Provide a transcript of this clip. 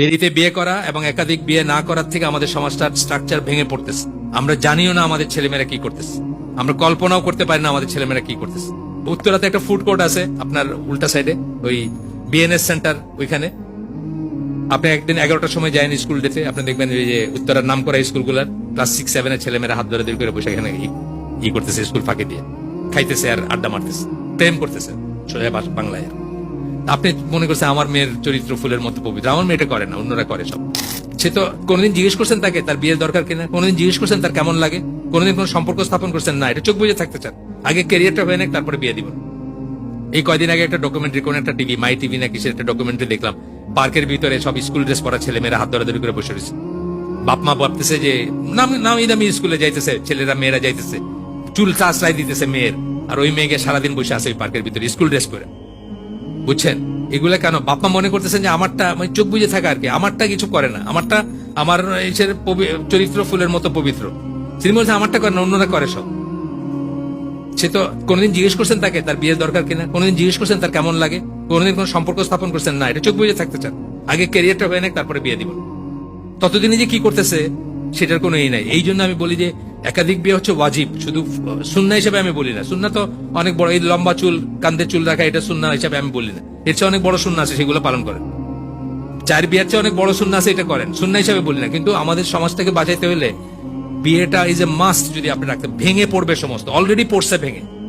দেরিতে বিয়ে করা এবং একাধিক বিয়ে না করার থেকে আমাদের সমাজটার স্ট্রাকচার ভেঙে পড়তেছে। আমরা জানিও না আমাদের ছেলেমেয়েরা কি করতেছে। আমরা কল্পনাও করতে পারি না আমাদের ছেলেমেয়েরা কি করতেছে। উত্তরাতে একটা ফুড কোর্ট আছে আপনার উল্টা সাইডে ওই বিএনএস সেন্টার ওইখানে। আপনি একদিন এগারোটার সময় যায়নি স্কুল ডেতে আপনি দেখবেন ওই যে উত্তরার নাম করা স্কুলগুলার ক্লাস সিক্স সেভেনের ছেলেমেয়েরা হাত ধরে ধরে করে বসে এখানে ই- করতেছে স্কুল ফাঁকে দিয়ে। খাইতেছে আর আড্ডা মারতেছে। প্রেম করতেছে। বাংলায়। আপনি মনে করছেন আমার মেয়ের চরিত্র ফুলের মতো পবিত্র, আমার মেয়েটা করে না, অন্যরা করে সব। সে তো কোনোদিন জিজ্ঞেস করছেন তাকে, তার বিয়ের দরকার কিনা কোনোদিন জিজ্ঞেস করছেন তার কেমন লাগে? কোনোদিন কোনো সম্পর্ক স্থাপন করছেন? না, এটা চোখ বুঝে থাকতে চান। আগে ক্যারিয়ারটা হয়ে নেক, তারপরে বিয়ে দিব। এই কয়দিন আগে একটা ডকুমেন্টারি কোন একটা টিভি মাই টিভি না কিসের একটা ডকুমেন্টারি দেখলাম। পার্কের ভিতরে সব স্কুল ড্রেস পরা ছেলে মেয়েরা হাত ধরাধরি করে বসে রয়েছে। বাপ মা ভাবতেছে যে, নাম নামি দামি স্কুলে যাইতেছে, ছেলেরা, মেয়েরা যাইতেছে। চুল চাষলাই দিতেছে মেয়ের। আর ওই মেয়েকে সারাদিন বসে আছে ওই পার্কের ভিতরে স্কুল ড্রেস পরে। বুঝছেন? এগুলা কেন? বাপমা মনে করতেছেন যে আমারটা মানে চোখ বুঝে থাকা আর কি। আমারটা কিছু করে না। আমারটা, আমার চরিত্র ফুলের মতো পবিত্র। তিনি বলছেন আমারটা করে না, অন্যরা করে সব। সে তো কোনোদিন জিজ্ঞেস করছেন তাকে, তার বিয়ের দরকার কিনা কোনোদিন জিজ্ঞেস করছেন, তার কেমন লাগে? কোনোদিন কোনো সম্পর্ক স্থাপন করছেন না। এটা চোখ বুঝে থাকতে চান। আগে ক্যারিয়ারটা হয়ে নেক, তারপরে বিয়ে দিব। ততদিনে যে কি করতেছে? সেটার কোনো ইয়ে নাই। এই জন্য আমি বলি যে একাধিক বিয়ে হচ্ছে ওয়াজিব। শুধু সুন্না হিসেবে আমি বলি না। সুন্না তো অনেক বড়, এই লম্বা চুল কান্দের চুল রাখা, এটা সুন্না হিসেবে আমি বলি না। এর চেয়ে অনেক বড় সুন্না আছে, সেগুলো পালন করেন। চার বিয়ের চেয়ে অনেক বড় সুন্না আছে, এটা করেন। সুন্না হিসাবে বলি না। কিন্তু আমাদের সমাজ থেকে বাঁচাইতে হলে বিয়েটা ইজ এ মাস্ট যদি আপনি রাখতে ভেঙে পড়বে সমস্ত। অলরেডি পড়ছে ভেঙে।